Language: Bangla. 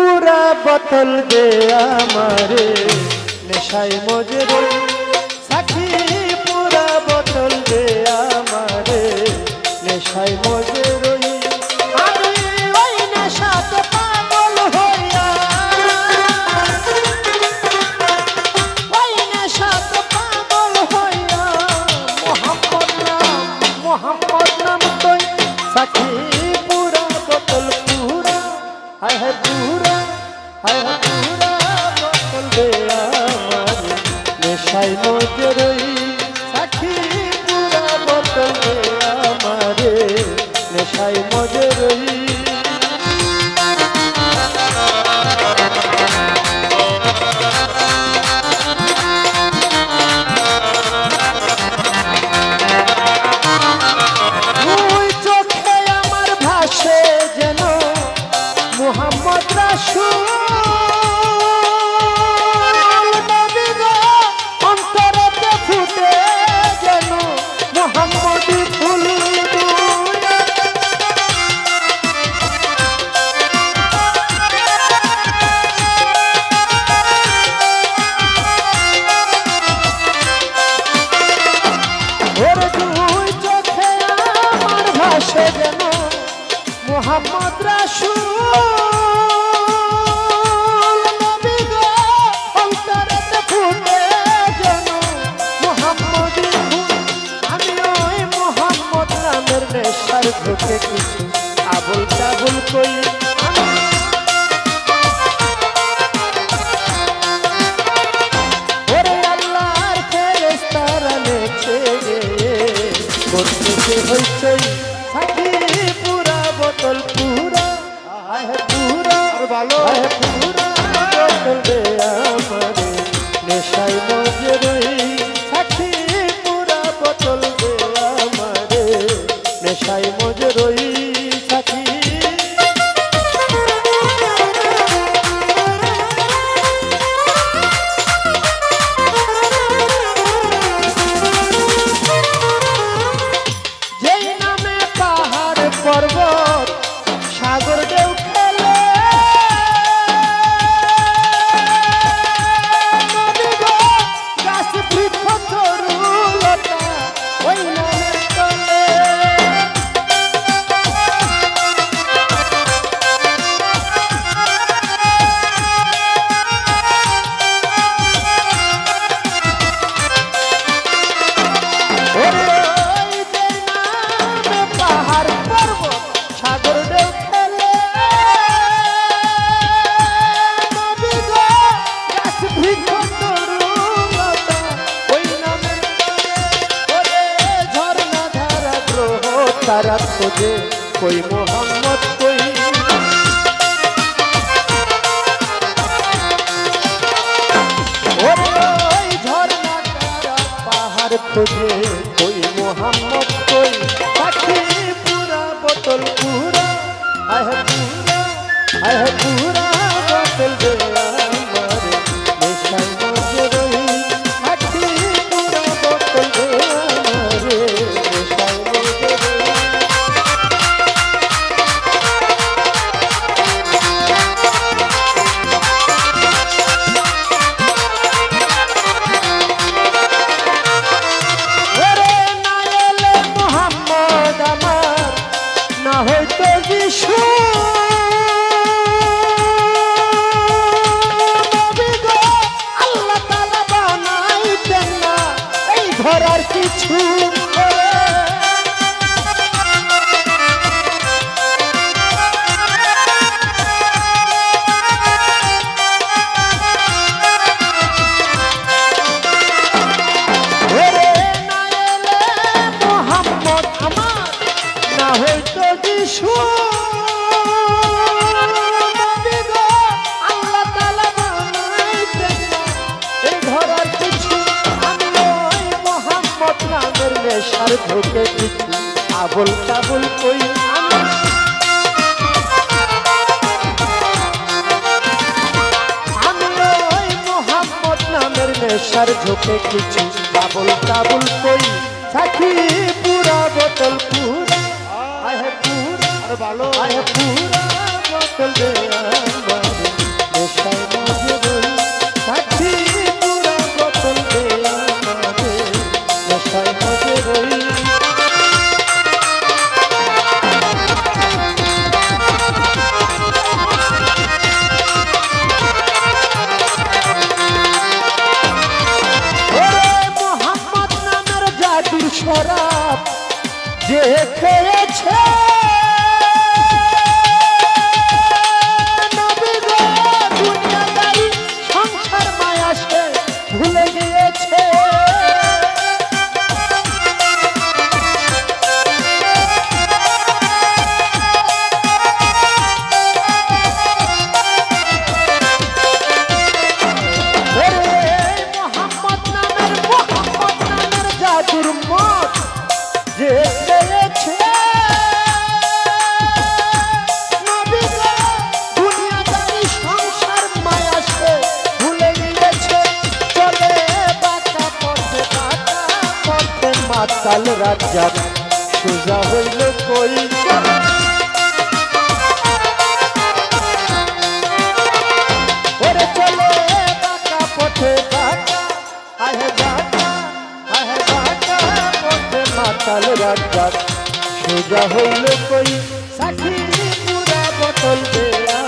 পুরা বোতল দে আমারে। নেশায় মজরে। সাথী পুরা বোতল দে আমারে। নেশায় মজরে। পুরা হায় পুরা বলবে আমার নেশায় মজরে মদ্রাসু ভালো। নেশায় মজে রই। সাক্ষী পুরা তোকে কই মোহাম্মদ কই? পাহাড় তোকে কই মোহাম্মদ কই? পাখি পুরা বোতল পুরা আহ পুরা আহ পুরা। তোমার ঢোকে আবল কাবল কই আমি? নামের নেশার ঝোঁকে কিছু কাবুল কাবুল কই? সাথী পুরা বোতল, পুর আহে পুর, আরে ভালো আহে পুরা বোতল দেয়া। মাতাল রাজ্জাক সোজা হইল কই ওরে সোজা হইল কই সাক্ষী পুরা বোতল দেয়া।